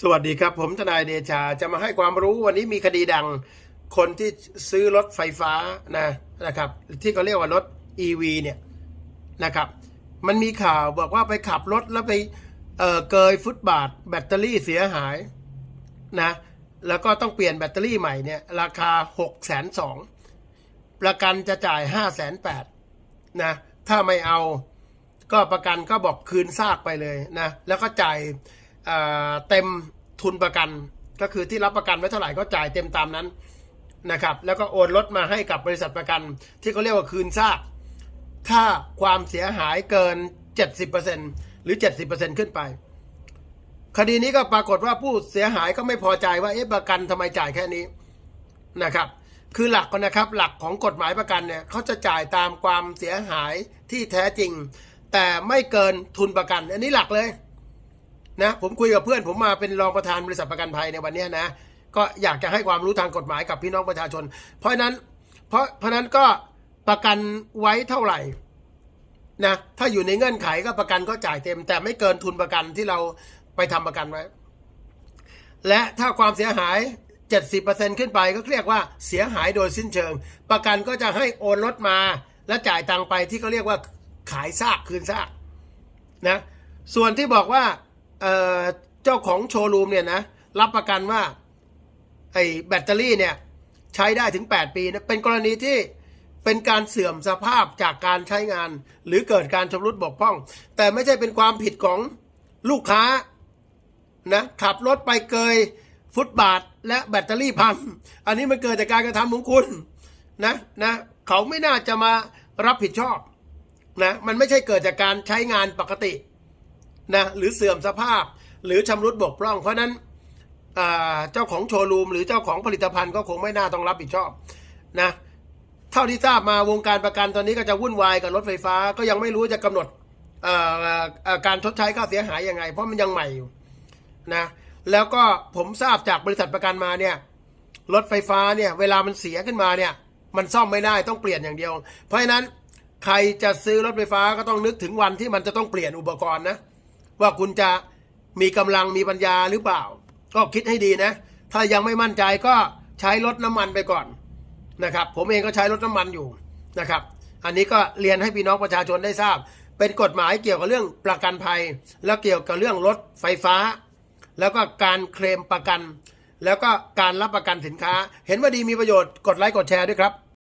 สวัสดีครับ ผมทนายเดชาจะมาให้ความรู้วันนี้มีคดีดัง คนที่ซื้อรถไฟฟ้านะนะครับ ที่เขาเรียกว่ารถ EV เนี่ยนะครับ มันมีข่าวบอกว่าไปขับรถแล้วไปเออเกยฟุตบาท แบตเตอรี่เสียหายนะแล้วก็ต้องเปลี่ยนแบตเตอรี่ใหม่เนี่ย ราคา6กแสนสองประกันจะจ่าย5้าแสนแปดนะถ้าไม่เอาก็ประกันก็บอกคืนซากไปเลยนะแล้วก็จ่าย เต็มทุนประกัน ก็คือที่รับประกันไว้เท่าไหร่ก็จ่ายเต็มตามนั้นนะครับแล้วก็โอนรถมาให้กับบริษัทประกัน ที่เขาเรียกว่าคืนซากถ้าความเสียหายเกิน 70%หรือ 70%ขึ้นไป คดีนี้ก็ปรากฏว่าผู้เสียหายก็ไม่พอใจว่าเอ๊ะประกันทำไมจ่ายแค่นี้นะครับ คือหลักก่อนนะครับหลักของกฎหมายประกันเนี่ยเขาจะจ่ายตามความเสียหายที่แท้จริง แต่ไม่เกินทุนประกัน อันนี้หลักเลย นะผมคุยกับเพื่อนผมมาเป็นรองประธานบริษัทประกันภัยในวันนี้นะ ก็อยากจะให้ความรู้ทางกฎหมายกับพี่น้องประชาชน เพราะนั้นเพราะเพราะนั้นก็ประกันไว้เท่าไหร่นะถ้าอยู่ในเงื่อนไขก็ประกันก็จ่ายเต็ม แต่ไม่เกินทุนประกันที่เราไปทำประกันไว้ และถ้าความเสียหาย 70%ขึ้นไปก็เรียกว่าเสียหายโดยสิ้นเชิง ประกันก็จะให้โอนรถมา และจ่ายตังไปที่เขาเรียกว่าขายซากคืนซากนะส่วนที่บอกว่า เจ้าของโชว์รูมเนี่ยนะรับประกันว่าไอ้แบตเตอรี่เนี่ยใช้ได้ถึง 8 ปีนะเป็นกรณีที่เป็นการเสื่อมสภาพจากการใช้งาน หรือเกิดการชำรุดบกพร่อง แต่ไม่ใช่เป็นความผิดของลูกค้านะขับรถไปเกยฟุตบาทและแบตเตอรี่พังอันนี้มันเกิดจากการกระทำของคุณนะนะเขาไม่น่าจะมารับผิดชอบนะมันไม่ใช่เกิดจากการใช้งานปกติ นะหรือเสื่อมสภาพ หรือชำรุดบกพร่อง เพราะนั้นเจ้าของโชว์รูม หรือเจ้าของผลิตภัณฑ์ก็คงไม่น่าต้องรับผิดชอบนะเท่าที่ทราบมาวงการประกันตอนนี้ก็จะวุ่นวายกับรถไฟฟ้าก็ยังไม่รู้จะกำหนดการชดใช้ค่าเสียหายยังไง เพราะมันยังใหม่อยู่นะแล้วก็ผมทราบจากบริษัทประกันมาเนี่ยรถไฟฟ้าเนี่ยเวลามันเสียขึ้นมาเนี่ยมันซ่อมไม่ได้ต้องเปลี่ยนอย่างเดียว เพราะฉะนั้นใครจะซื้อรถไฟฟ้าก็ต้องนึกถึงวันที่มันจะต้องเปลี่ยนอุปกรณ์นะ ว่าคุณจะมีกำลังมีปัญญาหรือเปล่า ก็คิดให้ดีนะ ถ้ายังไม่มั่นใจก็ใช้รถน้ำมันไปก่อนนะครับ ผมเองก็ใช้รถน้ำมันอยู่นะครับ อันนี้ก็เรียนให้พี่น้องประชาชนได้ทราบ เป็นกฎหมายเกี่ยวกับเรื่องประกันภัย แล้วเกี่ยวกับเรื่องรถไฟฟ้า แล้วก็การเคลมประกัน แล้วก็การรับประกันสินค้า เห็นว่าดีมีประโยชน์กดไลค์กดแชร์ด้วยครับ